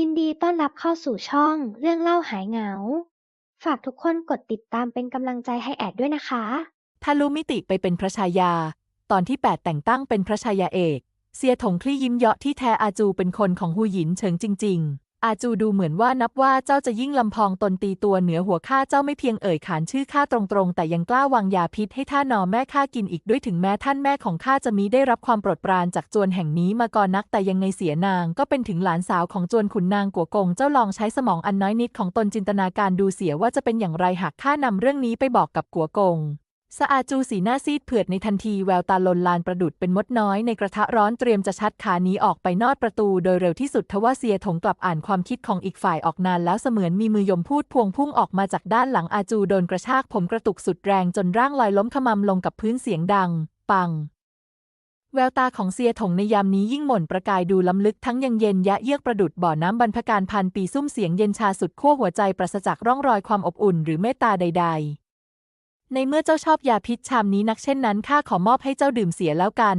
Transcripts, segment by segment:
ยินดีต้อนรับเข้าสู่ช่องเรื่องเล่าหายเหงา ฝากทุกคนกดติดตามเป็นกำลังใจให้แอดด้วยนะคะ ทะลุมิติไปเป็นพระชายา ตอนที่ 8 แต่งตั้งเป็นพระชายาเอก เสียถงคลี่ยิ้มเยาะที่แท้อาจูเป็นคนของฮูหยินเฉิงจริง ๆ อาจูดูเหมือนว่านับว่าเจ้าจะยิ่งลำพองตนตีตัวเหนือหัวข้าเจ้าไม่เพียงเอ่ยขานชื่อข้าตรงๆ แต่ยังกล้าวางยาพิษให้ท่านอแม่ข้ากินอีกด้วยถึงแม้ท่านแม่ของข้าจะมีได้รับความโปรดปรานจากจวนแห่งนี้มาก่อนนักแต่ยังไงเสียนางก็เป็นถึงหลานสาวของจวนขุนนางกัวกงเจ้าลองใช้สมองอันน้อยนิดของตนจินตนาการดูเสียว่าจะเป็นอย่างไรหากข้านำเรื่องนี้ไปบอกกับกัวกง สะอาจูสีหน้าซีดเผือดในทันทีแววตาลนลานประดุดเป็นมดน้อยในกระทะร้อนเตรียมจะชัดขาหนีออกไปนอดประตูโดยเร็วที่สุดทว่าเซียถงกลับอ่านความคิดของอีกฝ่ายออกนานแล้วเสมือนมีมือยมพูดพวงพุ่งออกมาจากด้านหลังอาจูโดนกระชากผมกระตุกสุดแรงจนร่างลอยล้มขมำลงกับพื้นเสียงดัง ปัง แววตาของเซียถงในยามนี้ยิ่งหม่นประกายดูล้ำลึกทั้งยังเย็นยะเยือกประดุดบ่อน้ำบรรพการพันปีซุ่มเสียงเย็นชาสุดขั้วหัวใจปราศจากร่องรอยความอบอุ่นหรือเมตตาใด ๆ ในเมื่อเจ้าชอบยาพิษชามนี้นักเช่นนั้นข้าขอมอบให้เจ้าดื่มเสียแล้วกัน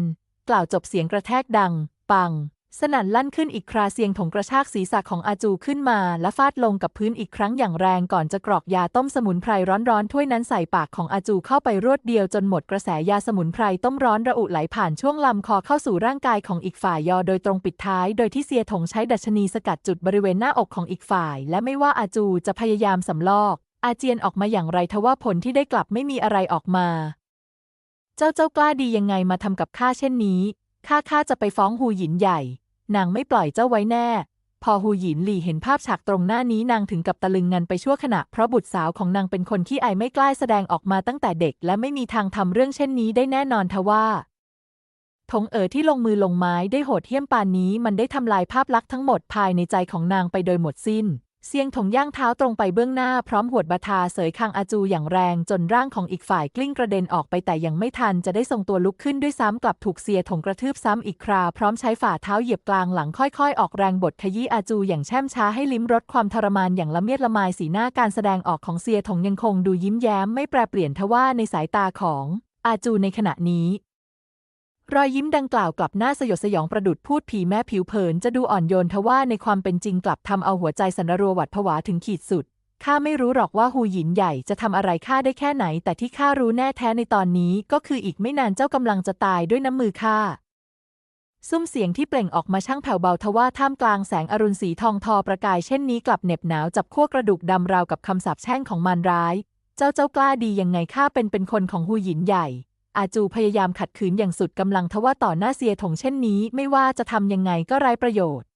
กล่าวจบเสียงกระแทกดัง ปัง สนั่นลั่นขึ้นอีกคราเสียงถงกระชากศีรษะของอาจูขึ้นมา และฟาดลงกับพื้นอีกครั้งอย่างแรงก่อนจะกรอกยาต้มสมุนไพรร้อนๆถ้วยนั้นใส่ปากของอาจูเข้าไปรวดเดียวจนหมดกระแสยาสมุนไพรต้มร้อนระอุไหลผ่านช่วงลำคอเข้าสู่ร่างกายของอีกฝ่ายยอโดยตรงปิดท้าย โดยที่เซียถงใช้ดัชนีสกัดจุดบริเวณหน้าอกของอีกฝ่าย และไม่ว่าอาจูจะพยายามสำลอก อาเจียนออกมาอย่างไรทว่าผลที่ได้กลับไม่มีอะไรออกมา เจ้าเจ้ากล้าดียังไงมาทำกับข้าเช่นนี้ ข้าข้าจะไปฟ้องหูหยินใหญ่ นางไม่ปล่อยเจ้าไว้แน่ พอหูหยินหลี่เห็นภาพฉากตรงหน้านี้นางถึงกับตะลึงงันไปชั่วขณะ เพราะบุตรสาวของนางเป็นคนขี้อายไม่กล้าแสดงออกมาตั้งแต่เด็ก และไม่มีทางทำเรื่องเช่นนี้ได้แน่นอนทว่าทงเอ๋อที่ลงมือลงไม้ได้โหดเหี้ยมปานนี้มันได้ทำลายภาพลักษณ์ทั้งหมดภายในใจของนางไปโดยหมดสิ้น เสียงถงย่างเท้าตรงไปเบื้องหน้าพร้อมหวดบาทาเสยคางอาจูอย่างแรงจนร่างของอีกฝ่ายกลิ้งกระเด็นออกไปแต่ยังไม่ทันจะได้ทรงตัวลุกขึ้นด้วยซ้ำกลับถูกเสียถงกระทืบซ้ำอีกครา พร้อมใช้ฝ่าเท้าเหยียบกลางหลังค่อยๆ ออกแรงบทขยี้อาจูอย่างแช่มช้าให้ลิ้มรสความทรมานอย่างละเมียดละไมสีหน้าการแสดงออกของเสียถงยังคงดูยิ้มแย้มไม่แปรเปลี่ยนทว่าในสายตาของอาจูในขณะนี้ รอยยิ้มดังกล่าวกลับหน้าสยดสยองประดุดพูดผีแม่ผิวเผินจะดูอ่อนโยนทว่าในความเป็นจริงกลับทำเอาหัวใจสันรัวหวัดผวาถึงขีดสุดข้าไม่รู้หรอกว่าหูหยินใหญ่จะทำอะไรข้าได้แค่ไหน แต่ที่ข้ารู้แน่แท้ในตอนนี้ก็คืออีกไม่นานเจ้ากำลังจะตายด้วยน้ำมือข้าซุ้มเสียงที่เปล่งออกมาช่างแผ่วเบาทว่าท่ามกลางแสงอรุณสีทองทอประกายเช่นนี้กลับเหน็บหนาวจับขั้วกระดูกดำราวกับคำสาปแช่งของมารร้าย เจ้าเจ้ากล้าดียังไงข้าเป็นเป็นคนของหูหยินใหญ่ อาจูพยายามขัดขืนอย่างสุดกำลังทว่าต่อหน้าเซียถงเช่นนี้ ไม่ว่าจะทำยังไงก็ไร้ประโยชน์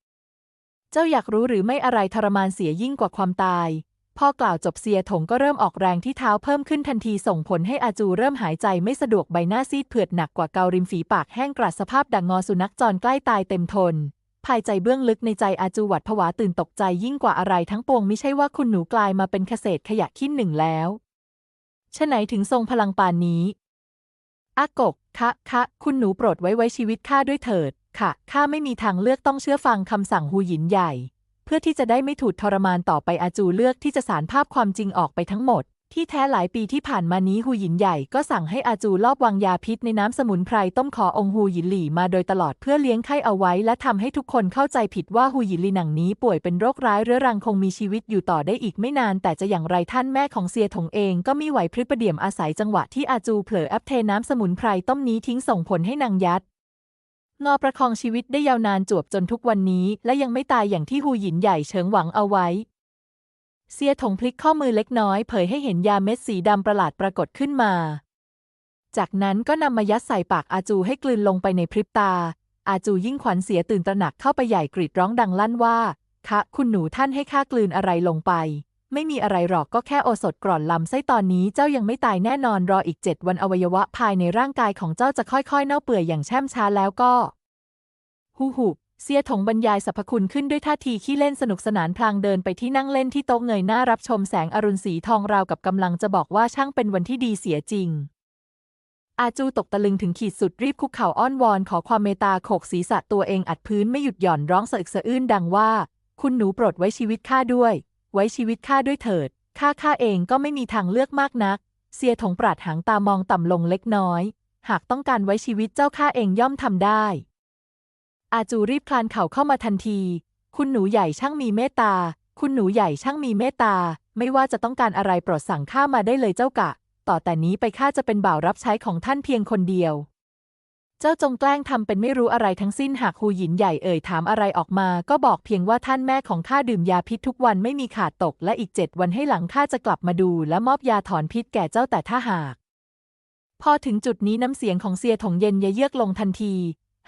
เจ้าอยากรู้หรือไม่อะไรทรมานเสียยิ่งกว่าความตาย พอกล่าวจบเซียถงก็เริ่มออกแรงที่เท้าเพิ่มขึ้นทันทีส่งผลให้อาจูเริ่มหายใจไม่สะดวกใบหน้าซีดเผือดหนักกว่าเการิมฝีปากแห้งกรัดสภาพดังงอสุนัขจรใกล้ตายเต็มทนภายใจเบื้องลึกในใจอาจูหวัดผวาตื่นตกใจยิ่งกว่าอะไรทั้งปวงไม่ใช่ว่าคุณหนูกลายมาเป็นเกษตรขยะขี้หนึ่งแล้วฉะไหนถึงทรงพลังปานนี้ อากก คะคะคุณหนูโปรดไว้ไว้ชีวิตข้าด้วยเถิด ค่ะข้าไม่มีทางเลือกต้องเชื่อฟังคำสั่งหูหยินใหญ่ เพื่อที่จะได้ไม่ถูกทรมานต่อไปอาจูเลือกที่จะสารภาพความจริงออกไปทั้งหมด ที่แท้หลายปีที่ผ่านมานี้หูหยินใหญ่ก็สั่งให้อาจูลอบวางยาพิษในน้ำสมุนไพรต้มขอองหูหยินหลี่มาโดยตลอดเพื่อเลี้ยงไข้เอาไว้ และทำให้ทุกคนเข้าใจผิดว่าหูหยินหลี่หนังนี้ป่วยเป็นโรคร้ายเรื้อรังคงมีชีวิตอยู่ต่อได้อีกไม่นาน แต่จะอย่างไรท่านแม่ของเซียถงเองก็มีไหวพริบประเดี่ยมอาศัยจังหวะที่อาจูเผลอแอปเทน้ำสมุนไพรต้มนี้ทิ้งส่งผลให้นางยัดงอประคองชีวิตได้ยาวนานจวบจนทุกวันนี้ และยังไม่ตายอย่างที่หูหยินใหญ่เฉิงหวังเอาไว้ เซียถงพลิกข้อมือเล็กน้อยเผยให้เห็นยาเม็ดสีดำประหลาดปรากฏขึ้นมา จากนั้นก็นำมายัดใส่ปากอาจูให้กลืนลงไปในพริบตา อาจูยิ่งขวัญเสียตื่นตระหนักเข้าไปใหญ่กรีดร้องดังลั่นว่า คะ คุณหนูท่านให้ข้ากลืนอะไรลงไป ไม่มีอะไรหรอกก็แค่โอสถกร่อนลำไส้ตอนนี้เจ้ายังไม่ตายแน่นอนรออีกเจ็ดวันอวัยวะภายในร่างกายของเจ้าจะค่อยๆ เน่าเปื่อยอย่างแช่มช้าแล้วก็ฮู้หู เสียถงบรรยายสรรพคุณขึ้นด้วยท่าทีขี้เล่นสนุกสนานพลางเดินไปที่นั่งเล่นที่โต๊ะเงยหน้ารับชมแสงอรุณสีทองราวกับกำลังจะบอกว่าช่างเป็นวันที่ดีเสียจริง อาจูตกตะลึงถึงขีดสุดรีบคุกเข่าอ้อนวอน ขอความเมตตาโขกศีรษะตัวเองอัดพื้นไม่หยุดหย่อนร้องสะอึกสะอื้นดังว่า คุณหนูโปรดไว้ชีวิตข้าด้วย ไว้ชีวิตข้าด้วยเถิดข้าข้าเองก็ไม่มีทางเลือกมากนักเสียถงปราดหางตามองต่ำลงเล็กน้อย หากต้องการไว้ชีวิตเจ้าข้าเองย่อมทำได้ อาจูรีบคลานเข่าเข้ามาทันที คุณหนูใหญ่ช่างมีเมตตา คุณหนูใหญ่ช่างมีเมตตา ไม่ว่าจะต้องการอะไรโปรดสั่งข้ามาได้เลยเจ้ากะ ต่อแต่นี้ไปข้าจะเป็นบ่าวรับใช้ของท่านเพียงคนเดียว เจ้าจงแกล้งทำเป็นไม่รู้อะไรทั้งสิ้นหากฮูหยินใหญ่เอ่ยถามอะไรออกมา ก็บอกเพียงว่าท่านแม่ของข้าดื่มยาพิษทุกวันไม่มีขาดตก และอีกเจ็ดวันให้หลังข้าจะกลับมาดู และมอบยาถอนพิษแก่เจ้าแต่ถ้าหาก พอถึงจุดนี้น้ำเสียงของเซียถงเย็นเยือกลงทันที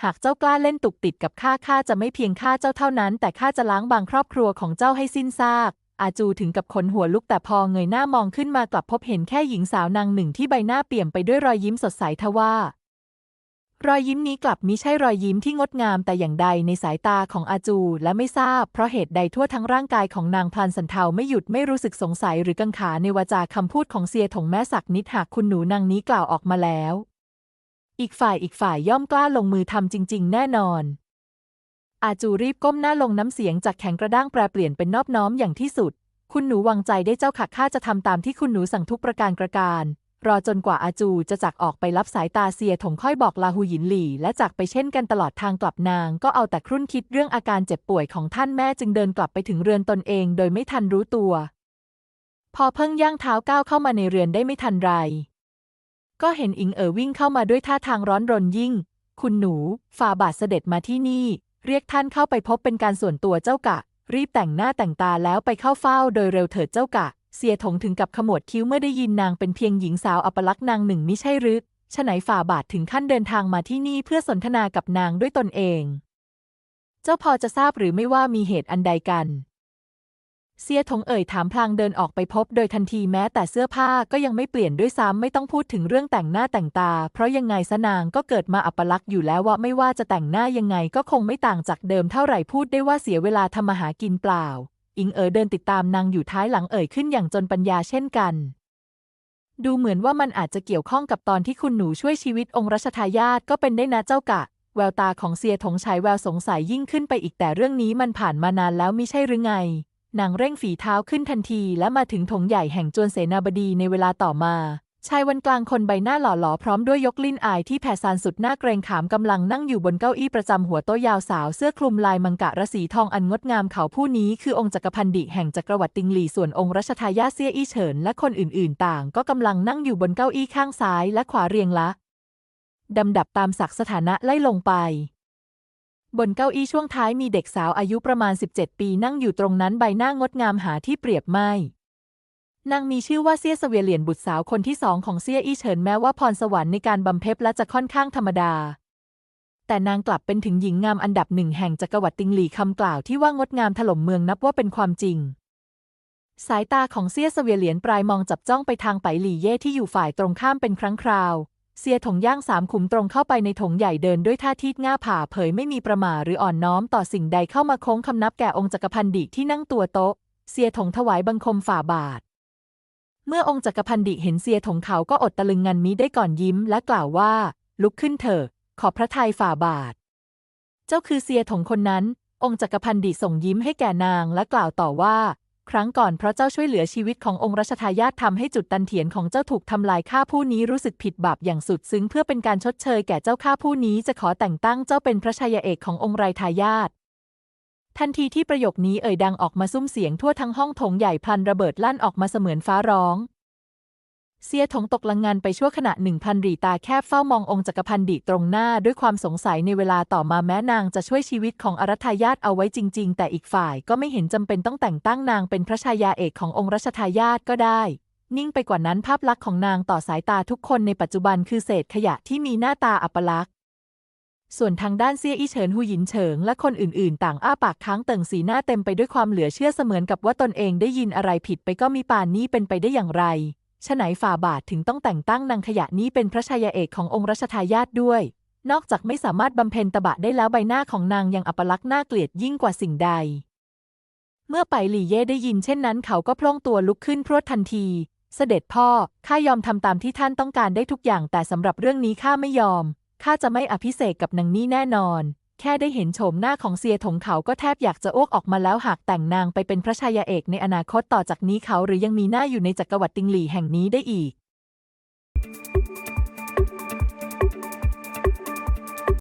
หากเจ้ากล้าเล่นตุกติดกับข้าข้าจะไม่เพียงฆ่าเจ้าเท่านั้น แต่ข้าจะล้างบางครอบครัวของเจ้าให้สิ้นซากอาจูถึงกับขนหัวลุกแต่พอเงยหน้ามองขึ้นมากลับพบเห็นแค่หญิงสาวนางหนึ่งที่ใบหน้าเปี่ยมไปด้วยรอยยิ้มสดใสทว่ารอยยิ้มนี้กลับมิใช่รอยยิ้มที่งดงามแต่อย่างใดในสายตาของอาจูและไม่ทราบ เพราะเหตุใดทั่วทั้งร่างกายของนางพลันสันเทาไม่หยุดไม่รู้สึกสงสัยหรือกังขาในวาจาคำพูดของเซียถงแม้สักนิดหากคุณหนูนางนี้กล่าวออกมาแล้ว อีกฝ่ายอีกฝ่ายย่อมกล้าลงมือทำจริง ๆ แน่นอน อาจูรีบก้มหน้าลงน้ำเสียงจากแข็งกระด้างแปรเปลี่ยนเป็นนอบน้อมอย่างที่สุด คุณหนูวางใจได้เจ้าค่ะข้าจะทำตามที่คุณหนูสั่งทุกประการกระการ รอจนกว่าอาจูจะจากออกไปรับสายตาเซียถงค่อยบอกลาหูหยินหลี่ และจากไปเช่นกันตลอดทางกลับนาง ก็เอาแต่ครุ่นคิดเรื่องอาการเจ็บป่วยของท่านแม่จึงเดินกลับไปถึงเรือนตนเอง โดยไม่ทันรู้ตัว พอเพิ่งย่างเท้าก้าวเข้ามาในเรือนได้ไม่ทันไร ก็เห็นอิงเอ๋อวิ่งเข้ามาด้วยท่าทางร้อนรนยิ่ง คุณหนู ฝ่าบาทเสด็จมาที่นี่ เรียกท่านเข้าไปพบเป็นการส่วนตัวเจ้ากะ รีบแต่งหน้าแต่งตาแล้วไปเข้าเฝ้าโดยเร็วเถิดเจ้ากะ เสียถงถึงกับขมวดคิ้วเมื่อได้ยินนางเป็นเพียงหญิงสาวอัปลักษณ์นางหนึ่งมิใช่หรือฉะไหนฝ่าบาทถึงขั้นเดินทางมาที่นี่เพื่อสนทนากับนางด้วยตนเอง เจ้าพอจะทราบหรือไม่ว่ามีเหตุอันใดกัน เสียถงเอ่ยถามพลางเดินออกไปพบโดยทันทีแม้แต่เสื้อผ้าก็ยังไม่เปลี่ยนด้วยซ้ำไม่ต้องพูดถึงเรื่องแต่งหน้าแต่งตา เพราะยังไงสนางก็เกิดมาอัปลักษณ์อยู่แล้วว่าไม่ว่าจะแต่งหน้ายังไงก็คงไม่ต่างจากเดิมเท่าไหร่พูดได้ว่าเสียเวลาทำมาหากินเปล่า อิงเอ๋อเดินติดตามนางอยู่ท้ายหลังเอ่ยขึ้นอย่างจนปัญญาเช่นกัน ดูเหมือนว่ามันอาจจะเกี่ยวข้องกับตอนที่คุณหนูช่วยชีวิตองค์รัชทายาทก็เป็นได้นะเจ้ากะแววตาของเสียถงฉายแววสงสัยยิ่งขึ้นไปอีกแต่เรื่องนี้มันผ่านมานานแล้วมิใช่หรือไง นางเร่งฝีเท้าขึ้นทันทีและมาถึงถงใหญ่แห่งจวนเสนาบดีในเวลาต่อมา ชายวันกลางคนใบหน้าหล่อหลอพร้อมด้วยยกลิ้นอายที่แผ่ซานสุดหน้าเกรงขามกำลังนั่งอยู่บนเก้าอี้ประจำหัวโต๊ะยาวสาวเสื้อคลุมลายมังกะระสีทองอันงดงามเขาผู้นี้คือองค์จักรพันดิแห่งจักรวรรดิติงหลี่ส่วนองค์รัชทายาทเซี่ยอี้เฉินและคนอื่นๆ ต่าง ก็กำลังนั่งอยู่บนเก้าอี้ข้างซ้ายและขวาเรียงละดำดับตามศักดิ์สถานะไล่ลงไป บนเก้าอี้ช่วงท้ายมีเด็กสาวอายุประมาณ 17 ปีนั่งอยู่ตรงนั้นใบหน้างดงามหาที่เปรียบไม่นางมีชื่อว่าเซี่ยเวียเหลียนบุตรสาวคนที่สองของเซียอี้เฉินแม้ว่าพรสวรรค์ในการบำเพ็ญและจะค่อนข้างธรรมดา แต่นางกลับเป็นถึงหญิงงามอันดับหนึ่งแห่งจักรวรรดิติงหลี่คำกล่าวที่ว่างดงามถล่มเมืองนับว่าเป็นความจริง สายตาของเซี่ยเวียเหลียนปลายมองจับจ้องไปทางไปหลี่เย่ที่อยู่ฝ่ายตรงข้ามเป็นครั้งคราว เซียถงย่างสามขุมตรงเข้าไปในถงใหญ่เดินด้วยท่าทีง่าผ่าเผยไม่มีประมาหรืออ่อนน้อมต่อสิ่งใดเข้ามาโค้งคำนับแก่องค์จักรพันดิที่นั่งตัวโต๊ะเซียถงถวายบังคมฝ่าบาท เมื่อองค์จักรพันดิเห็นเซียถงเขาก็อดตะลึงงันมิได้ก่อนยิ้มและกล่าวว่า ลุกขึ้นเถอะขอพระทัยฝ่าบาท เจ้าคือเซียถงคนนั้น องค์จักรพันดิส่งยิ้มให้แก่นางและกล่าวต่อว่า ครั้งก่อนเพราะเจ้าช่วยเหลือชีวิตขององค์รัชทายาททำให้จุดตันเถียนของเจ้าถูกทำลายข้าผู้นี้รู้สึกผิดบาปอย่างสุดซึ้งเพื่อเป็นการชดเชยแก่เจ้าข้าผู้นี้จะขอแต่งตั้งเจ้าเป็นพระชายาเอกขององค์ไรทายาททันทีที่ประโยคนี้เอ่ยดังออกมาซุ้มเสียงทั่วทั้งห้องโถงใหญ่พลันระเบิดลั่นออกมาเสมือนฟ้าร้อง เสียถงตกลังงานไปชั่วขณะหนึ่งพันหรีตาแคบเฝ้ามององค์จักรพันดิตรงหน้าด้วยความสงสัยในเวลาต่อมาแม้นางจะช่วยชีวิตของอรัทายาทเอาไว้จริง ๆ แต่อีกฝ่ายก็ไม่เห็นจำเป็นต้องแต่งตั้งนางเป็นพระชายาเอกขององค์รัชทายาทก็ได้ นิ่งไปกว่านั้นภาพลักษณ์ของนางต่อสายตาทุกคนในปัจจุบันคือเศษขยะที่มีหน้าตาอัปลักษณ์ส่วนทางด้านเซี่ยอี้เฉินหูหยินเฉิงและคนอื่นๆ ต่างอ้าปากค้างเติ่งสีหน้าเต็มไปด้วยความเหลือเชื่อเสมือนกับว่าตนเองได้ยินอะไรผิดไปก็มีป่านนี้เป็นไปได้อย่างไร ฉะไหนฝ่าบาทถึงต้องแต่งตั้งนางขยะนี้เป็นพระชายาเอกขององค์รัชทายาทด้วย นอกจากไม่สามารถบำเพ็ญตบะได้แล้วใบหน้าของนางยังอัปลักษณ์น่าเกลียดยิ่งกว่าสิ่งใด เมื่อไปหลี่เย่ได้ยินเช่นนั้น เขาก็พล่องตัวลุกขึ้นพรวดทันที เสด็จพ่อข้ายอมทำตามที่ท่านต้องการได้ทุกอย่างแต่สำหรับเรื่องนี้ข้าไม่ยอมข้าจะไม่อภิเษกกับนางนี้แน่นอน แค่ได้เห็นโฉมหน้าของเซียถงเขาก็แทบอยากจะอ้วกออกมาแล้วหากแต่งนางไปเป็นพระชายาเอกในอนาคตต่อจากนี้เขาหรือยังมีหน้าอยู่ในจักรวรรดิติงหลี่แห่งนี้ได้อีก